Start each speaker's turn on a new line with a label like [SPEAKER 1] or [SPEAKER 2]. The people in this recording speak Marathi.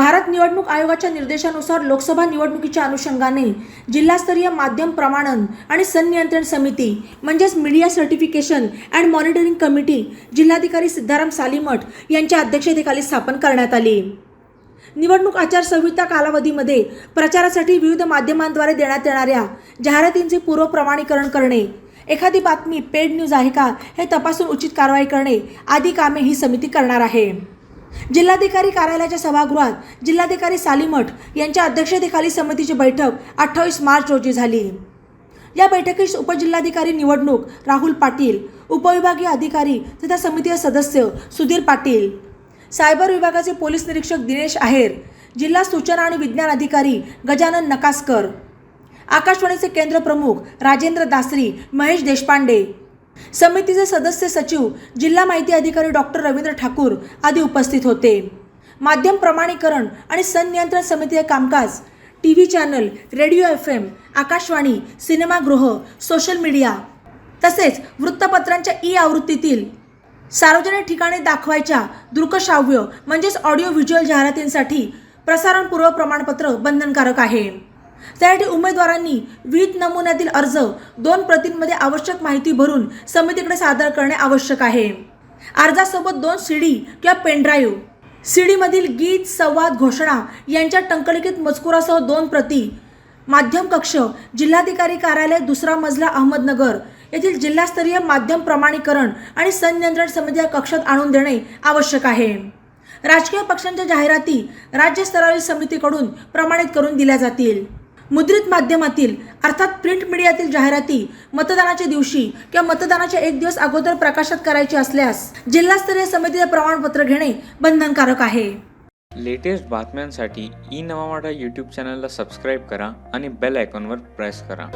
[SPEAKER 1] भारत निवडणूक आयोगाच्या निर्देशानुसार लोकसभा निवडणुकीच्या अनुषंगाने जिल्हास्तरीय माध्यम प्रमाणन आणि संनियंत्रण समिती म्हणजेच media certification and monitoring committee जिल्हाधिकारी सिद्धाराम सालीमठ यांच्या अध्यक्षतेखाली स्थापन करण्यात आली. निवडणूक आचारसंहिता कालावधीमध्ये प्रचारासाठी विविध माध्यमांद्वारे देण्यात येणाऱ्या जाहिरातींचे पूर्व प्रमाणीकरण करणे एखादी बातमी पेड न्यूज आहे का हे तपासून उचित कारवाई करणे आदी कामे ही समिती करणार आहे. जिल्हाधिकारी कार्यालयाच्या सभागृहात जिल्हाधिकारी सालीमठ यांच्या अध्यक्षतेखाली समितीची बैठक अठ्ठावीस मार्च रोजी झाली. या बैठकीस उपजिल्हाधिकारी निवडणूक राहुल पाटील उपविभागीय अधिकारी तथा समितीचे सदस्य सुधीर पाटील सायबर विभागाचे पोलीस निरीक्षक दिनेश आहेर जिल्हा सूचना आणि विज्ञान अधिकारी गजानन नकासकर आकाशवाणीचे केंद्र प्रमुख राजेंद्र दासरी महेश देशपांडे समितीचे सदस्य सचिव जिल्हा माहिती अधिकारी डॉक्टर रवींद्र ठाकूर आदी उपस्थित होते. माध्यम प्रमाणीकरण आणि संनियंत्रण समितीचे कामकाज T V channel radio F M Akashvani सिनेमागृह सोशल मीडिया तसेच वृत्तपत्रांच्या ई आवृत्तीतील सार्वजनिक ठिकाणी दाखवायच्या दृकश्राव्य म्हणजेच ऑडिओ व्हिज्युअल जाहिरातींसाठी प्रसारणपूर्व प्रमाणपत्र बंधनकारक आहे. त्यासाठी उमेदवारांनी विविध नमुन्यातील अर्ज दोन प्रतींमध्ये आवश्यक माहिती भरून समितीकडे सादर करणे आवश्यक आहे. अर्जासोबत दोन सीडी किंवा पेनड्राईव्ह. सीडीमधील गीत संवाद घोषणा यांच्या टंकलिखित मजकुरासह दोन प्रती. माध्यम कक्ष जिल्हाधिकारी कार्यालय दुसरा मजला अहमदनगर. येथील जिल्हास्तरीय माध्यम प्रमाणीकरण आणि संनियंत्रण समिती या कक्षात आणून देणे आवश्यक आहे. राजकीय पक्षांच्या जाहिराती राज्यस्तरावरील समितीकडून प्रमाणित करून दिल्या जातील. मुद्रित माध्यमातील अर्थात प्रिंट मीडियातील जाहिराती मतदानाच्या दिवशी किंवा मतदानाच्या एक दिवस अगोदर प्रकाशित करायची असल्यास जिल्हास्तरीय समितीचे प्रमाणपत्र घेणे बंधनकारक आहे.
[SPEAKER 2] लेटेस्ट बातम्यांसाठी ई नवा यूट्यूब चॅनलला सबस्क्राईब करा आणि बेल आयकॉनवर प्रेस करा.